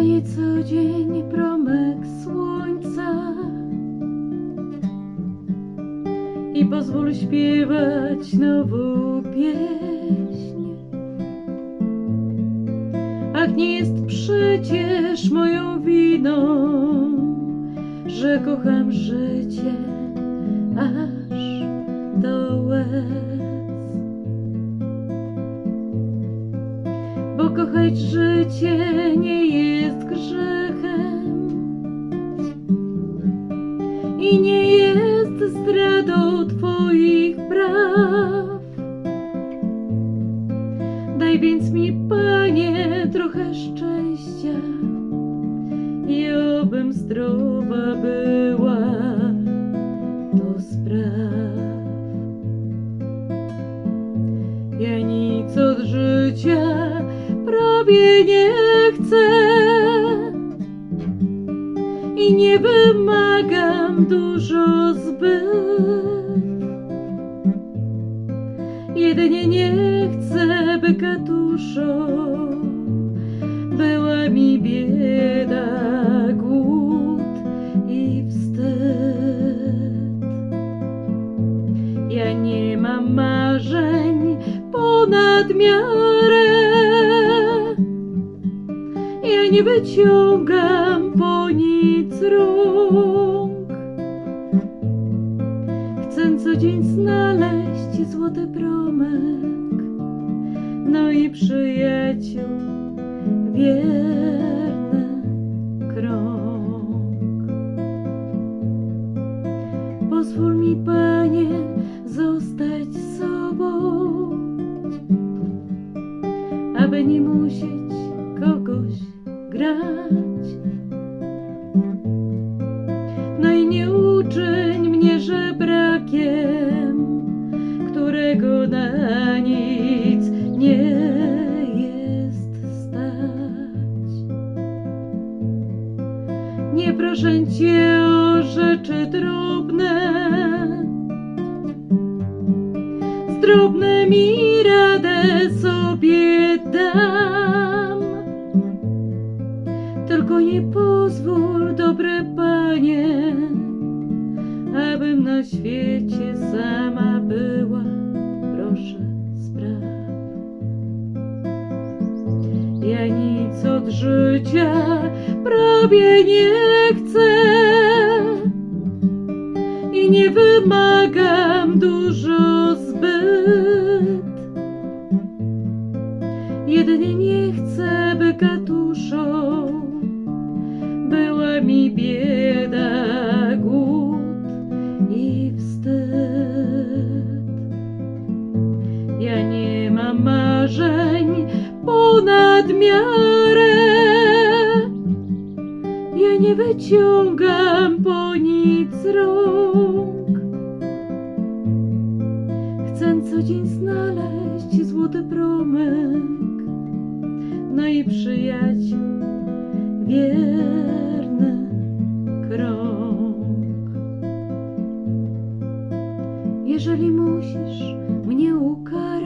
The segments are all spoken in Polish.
Panie, co dzień promyk słońca i pozwól śpiewać nową pieśń. Ach, nie jest przecież moją winą, że kocham życie aż do łez. Kochać życie nie jest grzechem i nie jest zdradą Twoich praw. Daj więc mi, Panie, trochę szczęścia i obym zdrowa była nie chcę i nie wymagam dużo zbyt. Jedynie nie chcę, by katuszą była mi bieda, głód i wstyd. Ja nie mam marzeń ponad miarę. Nie wyciągam po nic rąk. Chcę co dzień znaleźć złoty promyk, no i przyjaciół wierny krąg. Pozwól mi, Panie, zostać sobą, aby nie musieć kogoś grać. No i nie uczyń mnie żebrakiem, którego na nic nie jest stać. Nie proszę Cię o rzeczy drobne, z drobnymi radę sobie dam. Nie pozwól, dobry Panie, abym na świecie sama była. Proszę, spraw. Ja nic od życia prawie nie chcę i nie wymagam dużo zbyt. Ponad. Ja nie wyciągam po nic rąk. Chcę co dzień znaleźć złoty promyk, no i przyjaciół wierny krąg. Jeżeli musisz mnie ukarać,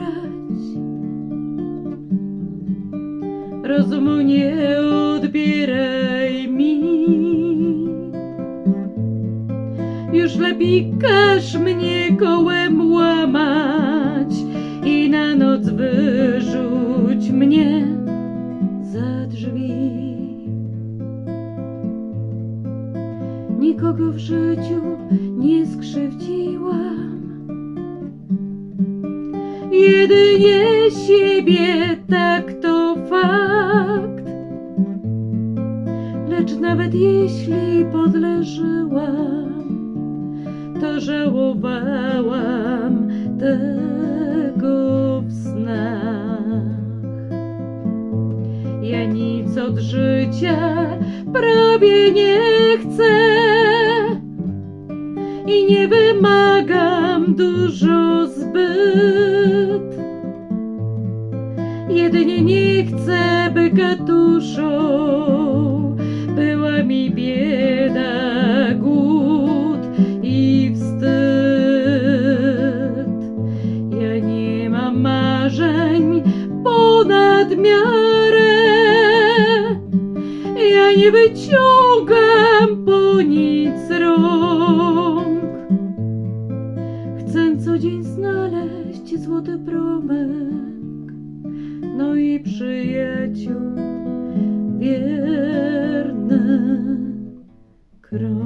rozumu nie odbieraj mi. Już lepiej każ mnie kołem łamać i na noc wyrzuć mnie za drzwi. Nikogo w życiu nie skrzywdziłam, jedynie siebie, tak to nawet jeśli podleżyłam, to żałowałam tego w snach. Ja nic od życia prawie nie chcę i nie wymagam dużo zbyt. Jedynie nie chcę, by katuszą nie wyciągam po nic rąk. Chcę co dzień znaleźć złoty promyk, no i przyjaciół wierny krąg.